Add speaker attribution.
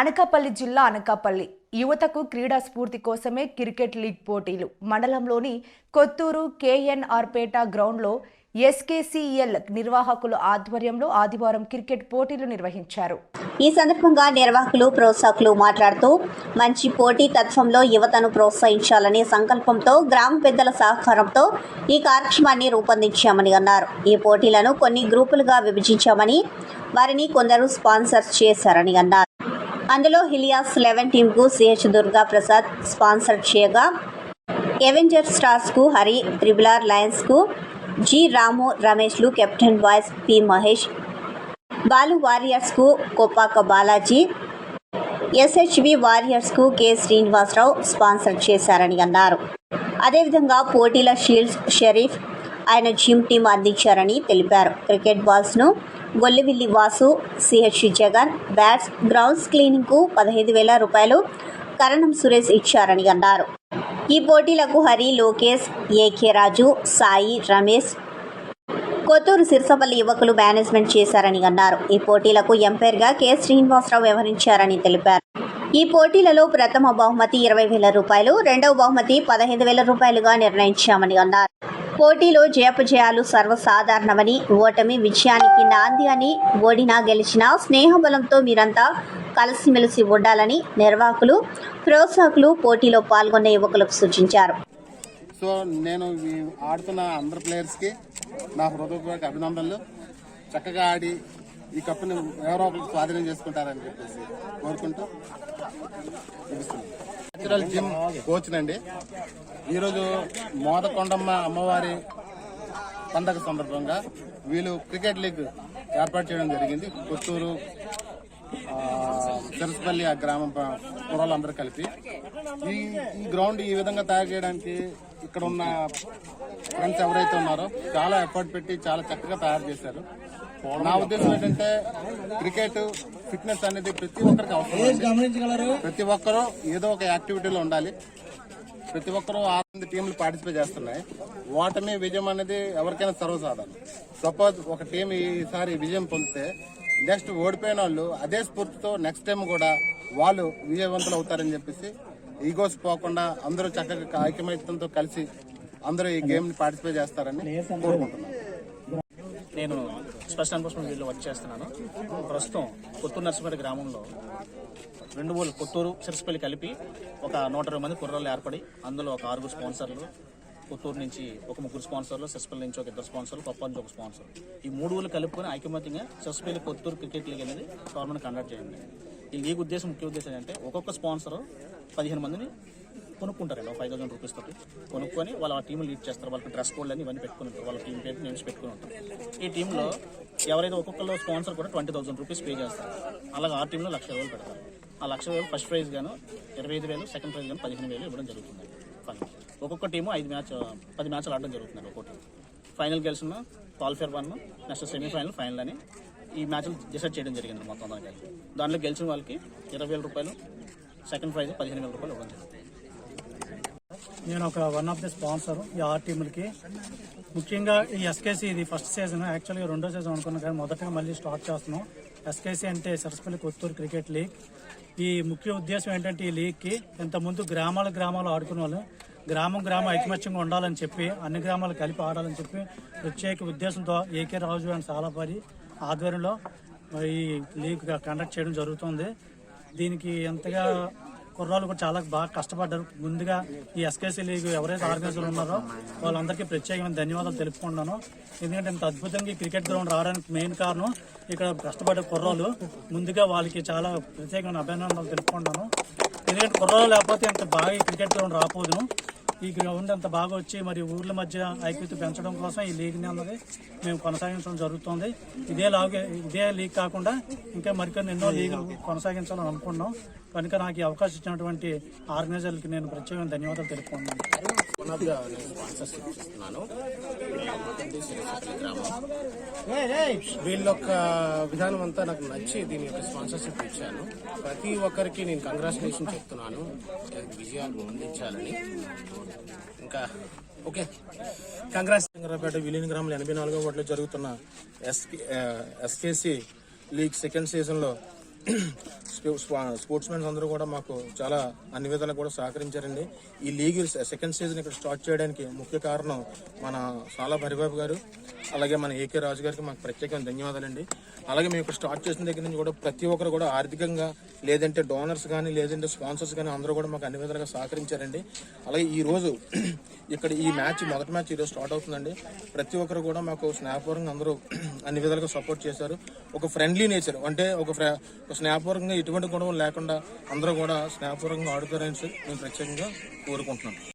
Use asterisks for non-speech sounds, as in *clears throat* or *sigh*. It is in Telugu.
Speaker 1: అనకాపల్లి జిల్లా అనకాపల్లి. యువతకు క్రీడా స్ఫూర్తి కోసమే క్రికెట్ లీగ్ పోటీలు. మండలంలోని కొత్తూరు కేఎన్ఆర్పేట గ్రౌండ్లో ఎస్కేసీఎల్ నిర్వాహకుల ఆధ్వర్యంలో ఆదివారం క్రికెట్ పోటీలు నిర్వహించారు.
Speaker 2: ఈ సందర్భంగా నిర్వాహకులు ప్రోత్సాహకులు మాట్లాడుతూ మంచి పోటీ తత్వంలో యువతను ప్రోత్సహించాలనే సంకల్పంతో గ్రామ పెద్దల సహకారంతో ఈ కార్యక్రమాన్ని రూపొందించామని అన్నారు. ఈ పోటీలను కొన్ని గ్రూపులుగా విభజించామని వారిని కొందరు స్పాన్సర్ చేశారని అన్నారు. అందులో హిలియాస్ లెవెన్ టీంకు సిహెచ్ దుర్గా ప్రసాద్ స్పాన్సర్ చేయగా ఎవెంజర్ స్టార్స్కు హరి త్రిబులార్ లయన్స్కు G Ramu రమేష్లు captain boys P Mahesh Balu వారియర్స్కు Koppaka Balaji SHB వారియర్స్కు కె శ్రీనివాసరావు స్పాన్సర్ చేశారని అన్నారు. అదేవిధంగా పోటీల షీల్డ్స్ షరీఫ్ ఆయన జిమ్ టీం అందించారని తెలిపారు. Cricket బాల్స్ను Gollivilli Vasu CH Jagan bats grounds క్లీనింగ్కు పదహైదు వేల రూపాయలు కరణం సురేష్ ఇచ్చారని అన్నారు. ఈ పోటీలకు హరి లోకేష్ ఏకే రాజు సాయి రమేష్ కొత్తూరు సిరిసపల్లి యువకులు మేనేజ్మెంట్ చేశారని అన్నారు. ఈ పోటీలకు ఎంపైర్గా కె శ్రీనివాసరావు వ్యవహరించారని తెలిపారు. ఈ పోటీలలో ప్రథమ బహుమతి ఇరవై వేల రూపాయలు రెండవ బహుమతి పదహైదు వేల రూపాయలుగా నిర్ణయించామని అన్నారు. పోటీలో జయపజయాలు సర్వసాధారణమని ఓటమి విజయానికి నాంది అని ఓడినా గెలిచినా స్నేహబలంతో మీరంతా కలిసిమెలిసి ఉండాలని నిర్వాహకులు ప్రోత్సాహకులు పోటీలో పాల్గొన్న యువకులకు సూచించారు.
Speaker 3: సో నేను ఆడుతున్న అందరు ప్లేయర్స్కి నా హృదయపూర్వక అభినందనలు. చక్కగా ఆడి ఈ కప్పుని ఎవరో స్వాధీనం చేసుకుంటారని చెప్పేసి కోరుకుంటూ. నేచురల్ జిమ్ కోచ్ నండి. ఈరోజు మోదకొండమ్మ అమ్మవారి పండగ సందర్భంగా వీళ్ళు క్రికెట్ లీగ్ ఏర్పాటు చేయడం జరిగింది. కొత్తూరు ఆ, చెరసపల్లి ఆ గ్రామం కుర్రాళ్ళందరూ కలిపి. ఈ ఈ గ్రౌండ్ ఈ విధంగా తయారు చేయడానికి ఇక్కడ ఉన్న ఫ్రెండ్స్ ఎవరైతే ఉన్నారో చాలా ఎఫర్ట్ పెట్టి చాలా చక్కగా తయారు చేశారు. నా ఉద్దేశం ఏంటంటే క్రికెట్ ఫిట్నెస్ అనేది ప్రతి ఒక్కరికి అవసరం. ప్రతి ఒక్కరూ ఏదో ఒక యాక్టివిటీలో ఉండాలి. ప్రతి ఒక్కరూ ఆరు టీంలు పార్టిసిపేట్ చేస్తున్నాయి. ఓటమి విజయం అనేది ఎవరికైనా సర్వసాధారణం. సపోజ్ ఒక టీం ఈసారి విజయం పొందితే నెక్స్ట్ ఓడిపోయిన వాళ్ళు అదే స్ఫూర్తితో నెక్స్ట్ టైం కూడా వాళ్ళు విజయవంతులు అవుతారని చెప్పేసి ఈగోస్ పోకుండా అందరూ చక్కగా ఐక్యమత్యంతో కలిసి అందరూ ఈ గేమ్ని పార్టిసిపేట్ చేస్తారని కోరుకుంటున్నాను
Speaker 4: నేను స్పెషల్ ఎన్ఫోర్స్మెంట్ వీళ్ళు వర్క్ చేస్తున్నాను. ప్రస్తుతం కొత్తూరు నర్సపేట గ్రామంలో రెండు ఊళ్ళు కొత్తూరు సిరసపల్లి కలిపి ఒక నూట ఇరవై మంది కుర్రాళ్ళు ఏర్పడి అందులో ఒక ఆరుగురు స్పాన్సర్లు కొత్తూరు నుంచి ఒక ముగ్గురు స్పాన్సర్లు సిరసపల్లి నుంచి ఒక ఇద్దరు స్పాన్సర్లు కొప్పల నుంచి ఒక స్పాన్సర్. ఈ మూడు ఊళ్ళు కలుపుకొని ఐకమత్యంగా సిరసపల్లి కొత్తూరు క్రికెట్ లీగ్ అనేది టోర్నమెంట్ కండక్ట్ చేయండి. ఈ లీగ్ ఉద్దేశం ముఖ్య ఉద్దేశం ఏంటంటే ఒక్కొక్క స్పాన్సర్ పదిహేను మందిని కొనుక్కుంటారండి ఒక ఫైవ్ థౌసండ్ రూపీస్ తోటి కొనుక్కొని వాళ్ళ టీం లీడ్ చేస్తారు. వాళ్ళకి డ్రెస్ కోడ్ అని ఇవన్నీ పెట్టుకుని ఉంటారు. వాళ్ళ టీం పేరు నేమ్స్ పెట్టుకుని ఉంటారు. ఈ టీంలో ఎవరైతే ఒక్కొక్కరు స్పాన్సర్ కూడా ట్వంటీ థౌసండ్ రూపీస్ పే చేస్తారు. అలాగే ఆ టీంలో లక్ష వేలు పెడతారు. ఆ లక్ష వేలు ఫస్ట్ ప్రైజ్ గాను ఇరవై ఐదు వేలు సెకండ్ ప్రైజ్ గాను పదిహేను వేలు ఇవ్వడం జరుగుతుంది. ఫైనల్ ఒక్కొక్క టీము ఐదు మ్యాచ్ పది మ్యాచ్లు ఆడడం జరుగుతుంది ఒక్కొక్క ఫైనల్ గెలిచిన qualifier one next semifinal final అని ఈ మ్యాచ్లు డిసైడ్ చేయడం జరిగింది మొత్తం దానికి దాంట్లో గెలిచిన వాళ్ళకి ఇరవై వేల రూపాయలు సెకండ్ ప్రైజ్ పదిహేను వేల రూపాయలు ఇవ్వడం జరుగుతుంది.
Speaker 5: నేను ఒక వన్ ఆఫ్ ది స్పాన్సర్ ఈ ఆర్ టీములకి. ముఖ్యంగా ఈ ఎస్కేసీ ఇది ఫస్ట్ సీజన్ యాక్చువల్గా రెండో సీజన్ అనుకున్నాను కానీ మొదటగా మళ్ళీ స్టార్ట్ చేస్తున్నాం. ఎస్కేసీ అంటే సరస్పల్లి కొత్తూరు క్రికెట్ లీగ్ ఈ ముఖ్య ఉద్దేశం ఏంటంటే ఈ లీగ్కి ఇంతకుముందు గ్రామాల గ్రామాలు ఆడుకునే వాళ్ళు. గ్రామం గ్రామం ఐకమత్యంగా ఉండాలని చెప్పి అన్ని గ్రామాలు కలిపి ఆడాలని చెప్పి ప్రత్యేక ఉద్దేశంతో ఏకే రాజు అండ్ సాలాపరి ఆధ్వర్యంలో ఈ లీగ్ కండక్ట్ చేయడం జరుగుతుంది. దీనికి ఎంతగా కుర్రాళ్ళు కూడా చాలా బాగా కష్టపడ్డారు. ముందుగా ఈ ఎస్కేసీ లీగ్ ఎవరైతే ఆర్గనైజర్లు ఉన్నారో వాళ్ళందరికీ ప్రత్యేకమైన ధన్యవాదాలు తెలుపుకుంటున్నాను. ఎందుకంటే ఇంత అద్భుతంగా ఈ క్రికెట్ గ్రౌండ్ రావడానికి మెయిన్ కారణం ఇక్కడ కష్టపడ్డ కుర్రాళ్ళు. ముందుగా వాళ్ళకి చాలా ప్రత్యేకమైన అభినందనలు తెలుపుకుంటున్నాను. ఎందుకంటే కుర్రాళ్ళు లేకపోతే ఇంత బాగా ఈ క్రికెట్ గ్రౌండ్ రాపోదును ఈ గ్రౌండ్ అంత బాగా వచ్చి మరి ఊర్ల మధ్య ఐక్యత పెంచడం కోసం ఈ లీగ్ని అన్నది మేము కొనసాగించడం జరుగుతుంది. ఇదే లాగే ఇదే లీగ్ కాకుండా ఇంకా మరికొన్ని ఎన్నో లీగులు కొనసాగించాలని అనుకుంటున్నాం. కనుక నాకు ఈ అవకాశం ఇచ్చినటువంటి ఆర్గనైజర్లకి నేను ప్రత్యేకమైన ధన్యవాదాలు
Speaker 4: తెలుపుకున్నాను నేను స్పాన్సర్షిప్ వీళ్ళ యొక్క విధానం అంతా నాకు నచ్చి దీని యొక్క స్పాన్సర్షిప్ ఇచ్చాను. ప్రతి ఒక్కరికి నేను కంగ్రాచులేషన్ చెప్తున్నాను. విజయాలు అందించాలని. ఇంకా ఓకే. కంగ్రాస్
Speaker 6: చంద్రపేట విలీన గ్రామంలో ఎనభై నాలుగో ఓట్లో జరుగుతున్న ఎస్కే ఎస్కేసి లీగ్ సెకండ్ సీజన్లో స్పోర్ట్స్ మెన్స్ అందరూ కూడా మాకు చాలా అన్ని విధాలు కూడా సహకరించారండి. ఈ లీగ్ సెకండ్ సీజన్ ఇక్కడ స్టార్ట్ చేయడానికి ముఖ్య కారణం మన సాలా హరిబాబు గారు అలాగే మన ఏకే రాజు గారికి మాకు ప్రత్యేకమైన ధన్యవాదాలండి. అలాగే మేము ఇక్కడ స్టార్ట్ చేసిన దగ్గర నుంచి కూడా ప్రతి ఒక్కరు కూడా ఆర్థికంగా లేదంటే డోనర్స్ కానీ లేదంటే స్పాన్సర్స్ కానీ అందరూ కూడా మాకు అన్ని విధాలుగా సహకరించారండి. అలాగే ఈ రోజు *clears throat* ఇక్కడ ఈ మ్యాచ్ మొదటి మ్యాచ్ ఈరోజు స్టార్ట్ అవుతుందండి. ప్రతి ఒక్కరు కూడా మాకు స్నేహపూర్వకంగా అందరూ *clears throat* అన్ని విధాలుగా సపోర్ట్ చేశారు. ఒక ఫ్రెండ్లీ నేచర్ అంటే ఒక ఫ్రె- ఒక స్నేహపూర్వకంగా ఎటువంటి గొడవలు లేకుండా అందరూ కూడా స్నేహపూర్వకంగా ఆడుతారని మేము ప్రత్యేకంగా కోరుకుంటున్నాం.